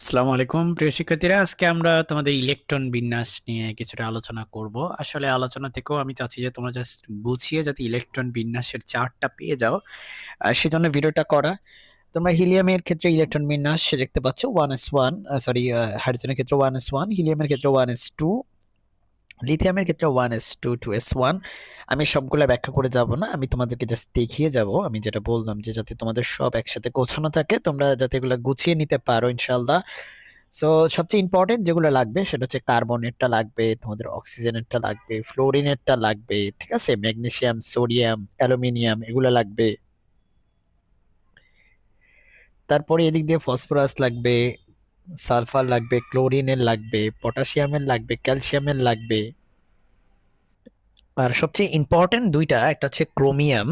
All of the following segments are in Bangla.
আসসালামু আলাইকুম। প্রিয় শিক্ষার্থীরা, আজকে আমরা তোমাদের ইলেকট্রন বিন্যাস নিয়ে কিছুটা আলোচনা করব। আসলে আলোচনা থেকেও আমি চাচ্ছি যে তোমরা জাস্ট গুছিয়ে যাতে ইলেকট্রন বিন্যাসের চার্টটা পেয়ে যাও। সেজন্য ভিডিওটা করা। তোমরা হিলিয়ামের ক্ষেত্রে ইলেকট্রন বিন্যাস দেখতে পাচ্ছ ওয়ান এস ওয়ান সরি হাইড্রোজেনের ক্ষেত্রে ওয়ান এস ওয়ান হিলিয়ামের ক্ষেত্রে ওয়ান এস টু লিথিয়ামের ক্ষেত্রে one S two two S one আমি সবগুলো ব্যাখ্যা করে যাব না, আমি তোমাদেরকে জাস্ট দেখিয়ে যাব। আমি যেটা বললাম যে যাতে তোমাদের সব একসাথে গোছানো থাকে, তোমরা যাতে এগুলো গুছিয়ে নিতে পারো ইনশাল্লাহ সো সবচেয়ে ইম্পর্টেন্ট যেগুলো লাগবে সেটা হচ্ছে কার্বনেটটা লাগবে, তোমাদের অক্সিজেনেরটা লাগবে ফ্লোরিনেরটা লাগবে, ঠিক আছে? ম্যাগনেসিয়াম, সোডিয়াম, অ্যালুমিনিয়াম এগুলো লাগবে। তারপরে এদিক দিয়ে ফসফরাস লাগবে সালফার লাগবে, ক্লোরিনের লাগবে, পটাশিয়ামের লাগবে, ক্যালসিয়ামের লাগবে। আর সবচেয়ে ইম্পর্টেন্ট দুইটা, একটা হচ্ছে ক্রোমিয়াম।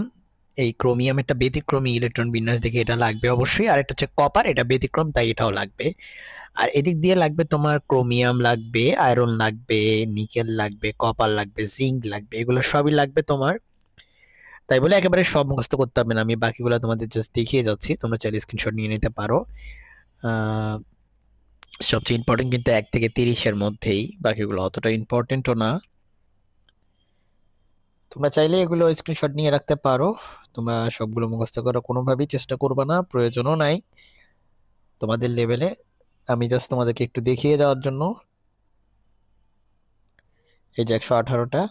এই ক্রোমিয়াম একটা ব্যতিক্রমী ইলেকট্রন বিন্যাস দেখে এটা লাগবে অবশ্যই, আর একটা হচ্ছে কপার এটা ব্যতিক্রম, তাই এটাও লাগবে। আর এদিক দিয়ে লাগবে তোমার ক্রোমিয়াম লাগবে আয়রন লাগবে নিকেল লাগবে কপার লাগবে জিঙ্ক লাগবে, এগুলো সবই লাগবে তোমার। তাই বলে একেবারে সব মুখস্থ করতে হবে না, আমি বাকিগুলো তোমাদের জাস্ট দেখিয়ে যাচ্ছি, তোমরা চাইলে স্ক্রিনশট নিয়ে নিতে পারো। সবচেয়ে ইম্পর্টেন্ট কিন্তু এক থেকে তিরিশের মধ্যেই, বাকিগুলো অতটা ইম্পর্টেন্টও না। তোমরা চাইলে এগুলো স্ক্রিনশট নিয়ে রাখতে পারো। তোমরা সবগুলো মুখস্থ করার কোনোভাবেই চেষ্টা করবে না, প্রয়োজনও নাই। তোমাদের লেভেলে আমি জাস্ট তোমাদেরকে একটু দেখিয়ে যাওয়ার জন্য। এই যে একশো আঠারোটা।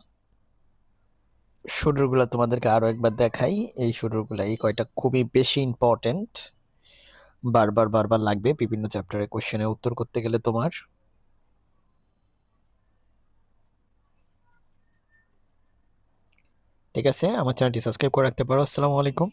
শুডুরগুলো তোমাদেরকে আরও একবার দেখাই। এই শুডুরগুলো এই কয়টা খুবই বেশি ইম্পর্টেন্ট বারবার বারবার লাগবে বিভিন্ন চ্যাপ্টারের কোশ্চেনের উত্তর করতে গেলে তোমার। ঠিক আছে, আমার চ্যানেলটি সাবস্ক্রাইব করে রাখতে পারো। আসসালামু আলাইকুম।